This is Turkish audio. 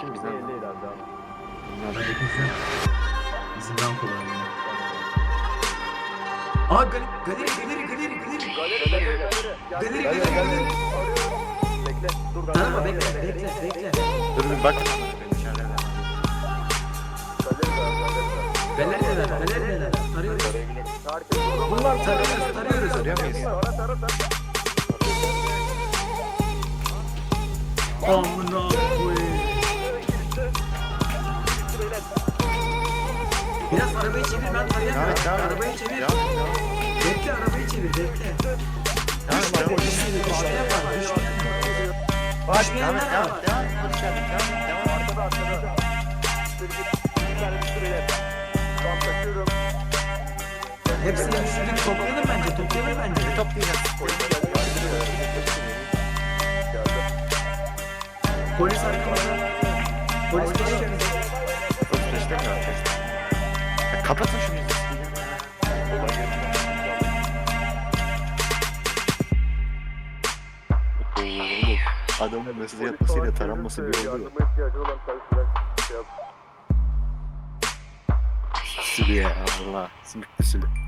Kim bizden? Değil değil abi devam. Hadi bizden. Ya. Aa galeri galeri galeri galeri galeri. Galeri galeri galeri. Galeri Galeri galeri galeri. Bekle. Dur. Tamam bekle bekle bekle. Dur bir bak. Galeri neler galeri neler. Tarıyoruz. Bunlar tarıyoruz tarıyoruz. Tarıyor muyuz? Amına Biraz arabayı çevir ben et, devam et. Arabayı çevir. Devam et. Bekle arabayı çevir bekle. Et. Düşme yapar düşme. Bak, devam Düşmeyenler devam var. et, devam et. Barış abi, devam et, devam et. Arkada arkada. Bir bir tane bir sürü iler. Tamam taşıyorum. Hepsini düşürdük toplayalım bence toplayalım bence. Bir toplayacağız. Polis. Geldi. Polis arkamızda. Polis peşimizde. Kapatın şunu. Adamın mesaj atmasıyla taranması bir oldu. Sülü Allah. Sümüklü sülü.